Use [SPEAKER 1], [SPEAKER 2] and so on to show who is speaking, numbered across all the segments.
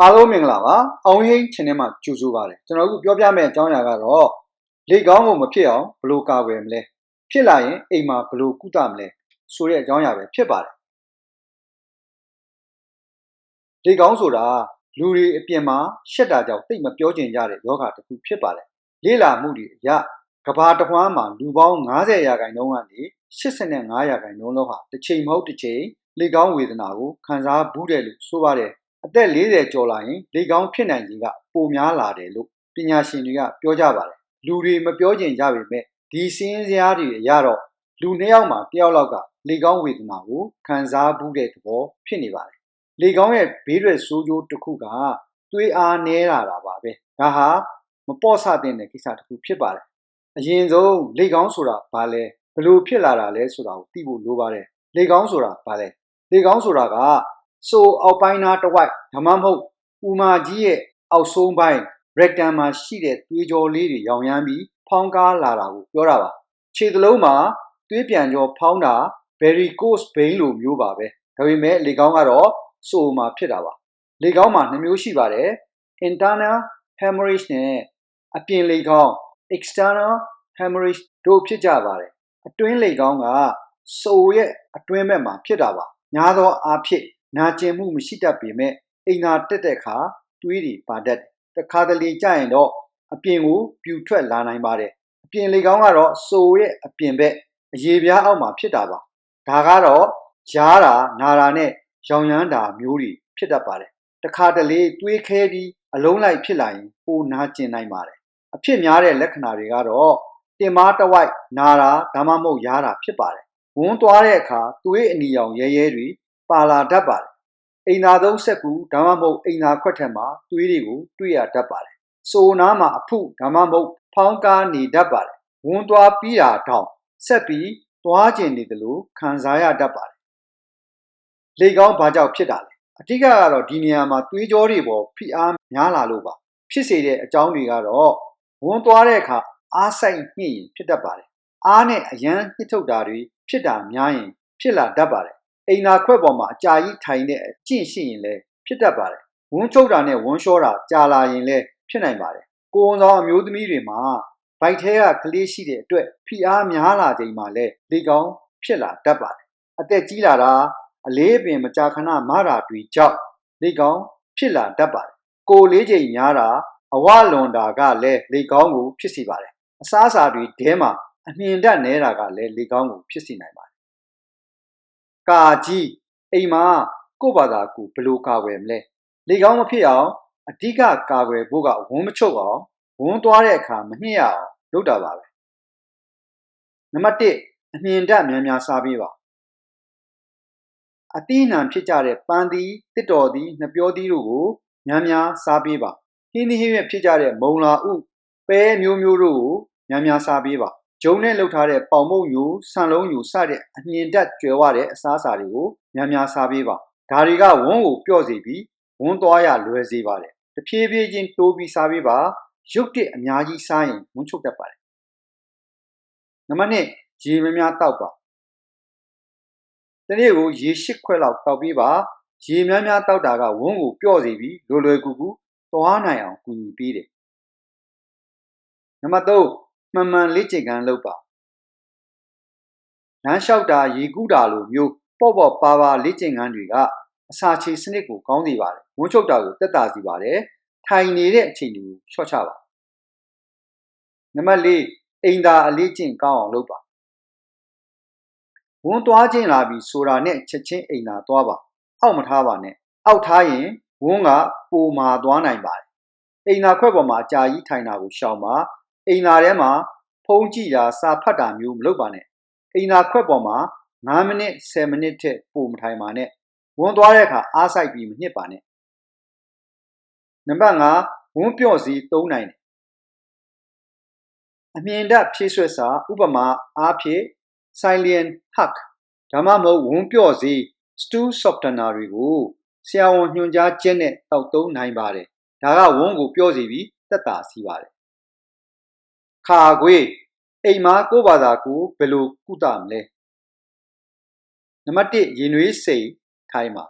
[SPEAKER 1] အားလုံးမင်္ဂလာပါအောင်ဟိန်း channel မှာကြိုဆိုပါရစေကျွန်တော်အခုပြောပြမယ့်အကြောင်းအရာကတော့လေကောင်းကိုမဖြစ်အောင်ဘယ်လိုကာကွယ်မလဲဖြစ်လာရင်အိမ်မှာဘယ်လိုကုသမလဲဆိုတဲ့အကြောင်းအရာပဲဖြစ်ပါတယ်လေကောင်းဆိုတာလူတွေအပြင်မှာရှက်တာကြောင့်တိတ်မပြောကျင်ကြတဲ့ယောဂတစ်ခုဖြစ်ပါတယ်လေ့လာမှုတွေအရကဘာတစ်ဝမ်းမှာလူပေါင်း90ရာခိုင်နှုန်းကနေ85ရာခိုင်နှုန်းလောက်ဟာတစ်ချိန်မဟုတ်တစ်ချိန်လေကောင်းဝေဒနာကိုခံစားဘူးတယ်လို့ဆိုပါတယ် အသက်40ကျော်လာရင်လေကောင်းဖြစ်နိုင်ခြင်းကပိုများလာတယ်လို့ပညာရှင်တွေကပြောကြပါတယ်လူတွေမပြောကျင်ကြပေမဲ့ဒီစင်းစရာတွေအရတော့လူနှစ်ယောက်မှာတစ်ယောက်လောက်ကလေကောင်းဝေဒနာကိုခံစားဘူးတဲ့သဘောဖြစ်နေပါတယ်လေကောင်းရဲ့ဘေးရွယ်ဆိုးကျိုးတစ်ခုကသွေးအားနည်းလာတာပါပဲဒါဟာမပေါ့ဆတဲ့ကိစ္စတစ်ခုဖြစ်ပါတယ်အရင်ဆုံးလေကောင်းဆိုတာဘာလဲဘလို့ဖြစ်လာတာလဲဆိုတာကိုသိဖို့လိုပါတယ်လေကောင်းဆိုတာဘာလဲလေကောင်းဆိုတာက ဆိုအောက်ပိုင်းသားတစ်ဝိုက်ဒါမှမဟုတ်ဥမာကြီးရဲ့အောက်ဆုံးပိုင်း rectum မှာရှိတဲ့သွေးကြောလေးတွေရောင်ရမ်းပြီးဖောင်းကားလာတာကိုပြောတာပါခြေသလုံးမှာသွေးပြန်ကြောဖောင်းတာ varicose vein လိုမျိုးပါပဲဒါပေမဲ့လေကောင်းကတော့ဆိုမှာဖြစ်တာပါလေကောင်းမှာနှမျိုးရှိပါတယ် internal hemorrhage နဲ့အပြင်လေကောင်း external hemorrhage တို့ဖြစ်ကြပါတယ်အတွင်းလေကောင်းကဆိုရဲ့အတွင်းဘက်မှာဖြစ်တာပါညာသောအားဖြင့် နာကျင်မှုမရှိတတ်ပေမဲ့အိမ်သာတက်တဲ့အခါတွေးတွေပါတတ်တယ်တခါတလေကြာရင်တော့အပြင်ကိုပြူထွက်လာနိုင်ပါတယ်အပြင်လေကောင်းကတော့ဆိုရဲ့အပြင်ဘက်အရေပြားအောက်မှာဖြစ်တာပါဒါကတော့ကြားတာနာတာနဲ့ရောင်ရမ်းတာမျိုးတွေဖြစ်တတ်ပါတယ်တခါတလေတွေးခဲပြီးအလုံးလိုက်ဖြစ်လာရင်ပိုနာကျင်နိုင်ပါတယ်အဖြစ်များတဲ့လက္ခဏာတွေကတော့တင်မားတစ်ဝိုက်နာတာဒါမှမဟုတ်ရားတာဖြစ်ပါတယ်ဝန်းသွားတဲ့အခါသွေးအနီရောင်ရဲရဲတွေ ပါလာတတ်ပါတယ်အိမ်သာသုံးဆက်ကူဒါမှမဟုတ်အိမ်သာခွက်ထက်မှာသွေးတွေကိုတွေ့ရတတ်ပါတယ်ဆိုနားမှာအဖုဒါမှမဟုတ်ဖောင်းကားနေတတ်ပါတယ်ဝန်းသွားပြီးတာတောင်ဆက်ပြီးသွားကျင်နေတယ်လို့ခံစားရတတ်ပါတယ်လေကောင်းဘာကြောင့်ဖြစ်တာလဲအဓိကကတော့ဒီနေရာမှာသွေးကြောတွေပေါ်ဖိအားများလာလို့ပါဖြစ်စေတဲ့အကြောင်းတွေကတော့ဝန်းသွားတဲ့အခါအားဆိုင်ညှိရင်ဖြစ်တတ်ပါတယ်အားနဲ့အရန်ညှစ်ထုတ်တာတွေဖြစ်တာများရင်ဖြစ်လာတတ်ပါတယ် အိမ်သာခွက်ပေါ်မှာအကြာကြီးထိုင်တဲ့အကျင့်ရှိရင်လည်းဖြစ်တတ်ပါတယ်ဝန်းချုပ်တာနဲ့ဝန်းလျှောတာကြာလာရင်လည်းဖြစ်နိုင်ပါတယ်ကိုယ်ဝန်ဆောင်အမျိုးသမီးတွေမှာဗိုက်ထဲကကလေးရှိတဲ့အတွက်ဖိအားများလာချိန်မှာလည်းလေကောင်းဖြစ်လာတတ်ပါတယ်အသက်ကြီးလာတာအလေးပင်မကြာခဏမတာတွေကြောင့်လေကောင်းဖြစ်လာတတ်ပါတယ်ကိုယ်လေးချိန်များတာအဝလွန်တာကလည်းလေကောင်းကိုဖြစ်စေပါတယ်အစားအစာတွေထဲမှာအမြင်တတ်နေတာကလည်းလေကောင်းကိုဖြစ်စေနိုင်ပါတယ် ကာကြီးအိမ်မှာကိုယ့်ဘာသာကိုဘယ်လိုကာကွယ်မလဲလေကောင်းမဖြစ်အောင်အဓိကကာကွယ်ဖို့ကဝန်းမချုပ်အောင်ဝန်းသွားတဲ့အခါမညှိရအောင်လုပ်တာပါပဲနံပါတ်1အမြင်တတ်များများစားပေးပါအတိအနှံဖြစ်ကြတဲ့ပန်းသီးတစ်တော်သီးနှပြောသီးတို့ကိုများများစားပေးပါဟင်းသီးဟင်းရွက်ဖြစ်ကြတဲ့မုံလာဥပဲမျိုးမျိုးတို့ကိုများများစားပေးပါ ဂျုံနဲ့လှုပ်ထားတဲ့ပေါင်မုတ်ညူဆန်လုံးညူစတဲ့အမြင်တက်ကျွယ်ဝတဲ့အစားအစာတွေကိုများများစားပေးပါဒါတွေကဝန်းကိုပျော့စေပြီးဝန်းသွားရလွယ်စေပါတယ်တဖြည်းဖြည်းချင်းတိုးပြီးစားပေးပါရုပ်တစ်အများကြီးစားရင်ဝန်းချုပ်တတ်ပါတယ်နံပါတ်1ရေများများတောက်ပါတနေ့ကိုရေ၈ခွက်လောက်တောက်ပြီးပါရေများများတောက်တာကဝန်းကိုပျော့စေပြီးလွယ်လွယ်ကူကူသွားနိုင်အောင်ကူညီပေးတယ်နံပါတ်3 မှန်မှန်လေ့ကျင့်ခန်းလုပ်ပါလမ်းလျှောက်တာရေကူးတာလိုမျိုးပေါ့ပေါ့ပါပါလေ့ကျင့်ခန်းတွေကအစာချေစနစ်ကိုကောင်းစေပါတယ်ဝန်းချုပ်တာကိုတက်တာစီပါတယ်ထိုင်နေတဲ့အချိန်ကိုလျှော့ချပါနံပါတ်4အိမ်သာအလေးကျင့်ကောင်းအောင်လုပ်ပါဝန်းသွားခြင်းလာပြီဆိုတာနဲ့ချက်ချင်းအိမ်သာသွားပါအောက်မထားပါနဲ့အောက်ထားရင်ဝန်းကပိုမာသွားနိုင်ပါတယ်အိမ်သာခွက်ပေါ်မှာအကြာကြီးထိုင်တာကိုရှောင်ပါ အိမ်သာထဲမှာဖုံးကြည့်တာစာဖတ်တာမျိုးမလုပ်ပါနဲ့အိမ်သာခွက်ပေါ်မှာ9မိနစ်10မိနစ်ထက်ပိုမထိုင်ပါနဲ့ဝန်းသွားတဲ့အခါအားစိုက်ပြီးမညှစ်ပါနဲ့နံပါတ်5ဝန်းပြော့စီသုံးနိုင်တယ်အမြင်ဓာတ်ဖြည့်ဆွက်စာဥပမာအားဖြင့် silent hug ဒါမှမဟုတ်ဝန်းပြော့စီ stew softener တွေကိုဆရာဝန်ညွှန်ကြားချက်နဲ့တောက်သုံးနိုင်ပါတယ်ဒါကဝန်းကိုပြော့စီပြီးတက်တာစီပါတယ် ခါခွေအိမ်မှာကိုယ့်ဘာသာကိုဘယ်လိုကုသမလဲနံပါတ်1ရင်နွေးစိတ်ထိုင်းပါ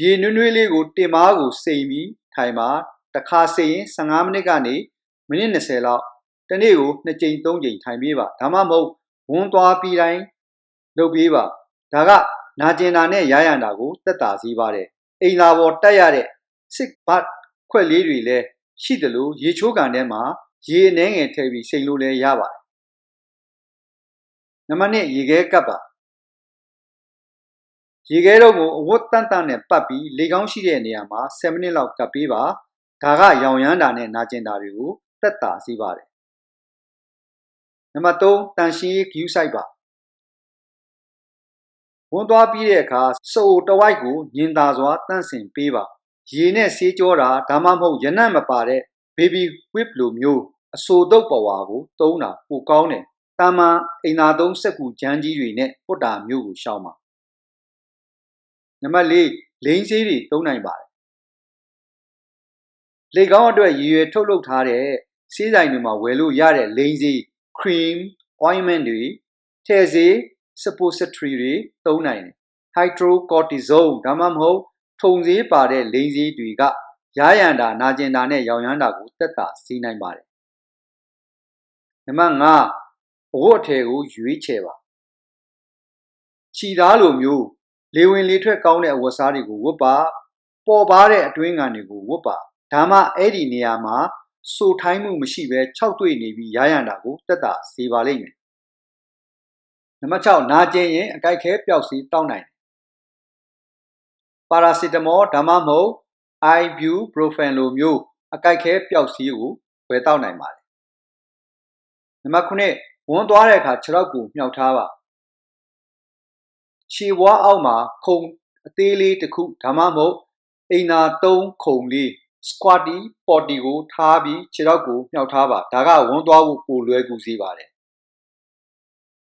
[SPEAKER 1] ရေနွေးနွေးလေးကိုတင်မားကိုစိမ်ပြီးထိုင်ပါတစ်ခါစိမ်ရင်15မိနစ်ကနေမိနစ်20လောက်တစ်နေ့ကို2ကြိမ်3ကြိမ်ထိုင်ပြေးပါဒါမှမဟုတ်ဝန်းသွားပြီးတိုင်းလုပ်ပြေးပါဒါကနာကျင်တာနဲ့ရရန်တာကိုတက်တာစေပါတယ်အိမ်သာပေါ်တက်ရတဲ့စစ်ဘတ်ခွက်လေးတွေလည်း ရှိတယ်လို့ရေချိုးကန်ထဲမှာရေအနှဲငယ်ထည့်ပြီးစိမ်လို့လည်းရပါတယ်နံပါတ်1ရေခဲကပ်ပါရေခဲတော့ကိုအဝတ်တန့်တန့်နဲ့ပတ်ပြီးလေကောင်းရှိတဲ့နေရာမှာ7မိနစ်လောက်ကပ်ပေးပါဒါကရောင်ရမ်းတာနဲ့နာကျင်တာတွေကိုတက်တာစေပါတယ်နံပါတ်3တန်ရှင်းရေးဂယူးဆိုင်ပါဝန်သွားပြီးတဲ့အခါစုပ်တဝိုက်ကိုညင်သာစွာတန့်စင်ပေးပါ ရေနဲ့ဆေးကြောတာဒါမှမဟုတ်ရနံ့မပါတဲ့ baby whip လိုမျိုးအဆိုတုပ်ပဝါကိုသုံးတာပိုကောင်းတယ်တာမန်အိမ်သာသုံးစက်ကူဂျန်းကြီးတွေနဲ့ပွတ်တာမျိုးကိုရှောင်ပါနံပါတ်၄လိန်ဆေးတွေသုံးနိုင်ပါတယ်လေကောင်းအတွက်ရည်ရွယ်ထုတ်လုပ်ထားတဲ့ဆေးဆိုင်တွေမှာဝယ်လို့ရတဲ့လိန်ဆေး cream ointment တွေထည့်ဆေး suppository တွေသုံးနိုင်တယ် hydrocortisone ဒါမှမဟုတ် ထုံဆေးပါတဲ့လိန်ဆေးတွေကရရန်တာနာကျင်တာနဲ့ရောင်ရမ်းတာကိုတက်တာစေးနိုင်ပါတယ်နံပါတ်5အဝတ်အထည်ကိုရွေးချယ်ပါခြီသားလိုမျိုးလေဝင်လေထွက်ကောင်းတဲ့အဝတ်စားတွေကိုဝတ်ပါပေါ်ပါတဲ့အတွင်းငံတွေကိုဝတ်ပါဒါမှအဲ့ဒီနေရာမှာစိုးထိုင်းမှုမရှိဘဲ၆တွေ့နေပြီးရရန်တာကိုတက်တာစေပါလိမ့်မယ်နံပါတ်6နာကျင်ရင်အကြိုက်ခဲပျောက်စီတောက်နိုင်တယ် ပါရာစီတမောဒါမှမဟုတ် ibuprofen လိုမျိုးအကြိုက်ခဲပျောက်စီကိုဝယ်တောက်နိုင်ပါတယ်နံပါတ်9ဝန်းသွားတဲ့အခါခြေထောက်ကိုမြှောက်ထားပါခြေဘွားအောက်မှာခုံအသေးလေးတစ်ခုဒါမှမဟုတ်အိမ်သာ3ခုံလေး squatty potty ကိုထားပြီးခြေထောက်ကိုမြှောက်ထားပါဒါကဝန်းသွားဖို့ပိုလွယ်ကူစေပါတယ်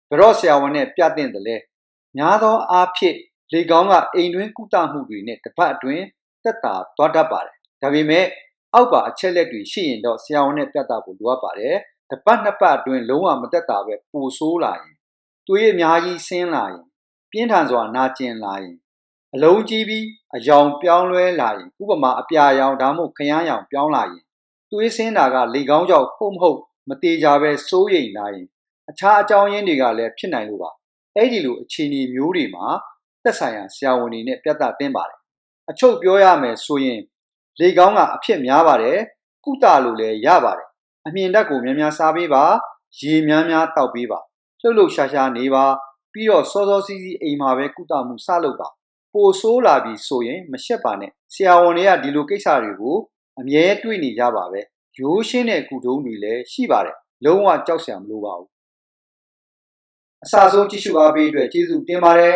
[SPEAKER 1] ဘရော့ဆရာဝန်နဲ့ပြသင့်တယ်လေများသောအားဖြင့် လေကောင်းကအိမ်တွင်းကုသမှုတွေနဲ့တစ်ပတ်အတွင်းတက်တာသွားတတ်ပါတယ်ဒါပေမဲ့အောက်ပါအချက်လက်တွေရှိရင်တော့ဆရာဝန်နဲ့ပြသဖို့လိုအပ်ပါတယ်တစ်ပတ်နှစ်ပတ်အတွင်းလုံးဝမတက်တာပဲပိုဆိုးလာရင်သွေးအများကြီးဆင်းလာရင်ပြင်းထန်စွာနာကျင်လာရင်အလုံးကြီးပြီးအယောင်ပြောင်းလဲလာရင်ဥပမာအပြာရောင်ဒါမှမဟုတ်ခရမ်းရောင်ပြောင်းလာရင်သွေးဆင်းတာကလေကောင်းကြောင့်ဟုတ်မဟုတ်မတေချာပဲစိုးရိမ်လာရင်အခြားအကြောင်းရင်းတွေကလည်းဖြစ်နိုင်လို့ပါအဲ့ဒီလိုအခြေအနေမျိုးတွေမှာ သက်ဆိုင်ရာဆရာဝန်တွေနဲ့ပြသသင့်ပါတယ်အချုပ်ပြောရမယ်ဆိုရင်လေကောင်းကအဖြစ်များပါတယ်ကုသလို့လည်းရပါတယ်အမြင်ဓာတ်ကိုများများစားပေးပါရေများများတောက်ပေးပါလှုပ်လှုပ်ရှားရှားနေပါပြီးတော့စောစောစီးစီးအိမ်မှာပဲကုသမှုစလုပ်ပါပိုဆိုးလာပြီဆိုရင်မရှက်ပါနဲ့ဆရာဝန်တွေကဒီလိုကိစ္စတွေကိုအမြဲတွေ့နေကြပါပဲရိုးရှင်းတဲ့ကုထုံးတွေလည်းရှိပါတယ်လုံးဝကြောက်စရာမလိုပါဘူးအစဆုံးကြည့်ရှုအားပေးအတွက်ကျေးဇူးတင်ပါတယ်